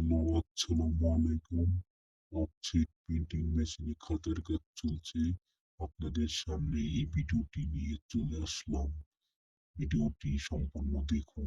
Hello আসসালামু আলাইকুম। Offset printing মেশিনে খাতার কাজ চলছে। আপনাদের সামনে এই ভিডিওটি নিয়ে চলে আসলাম। ভিডিওটি সম্পূর্ণ দেখুন।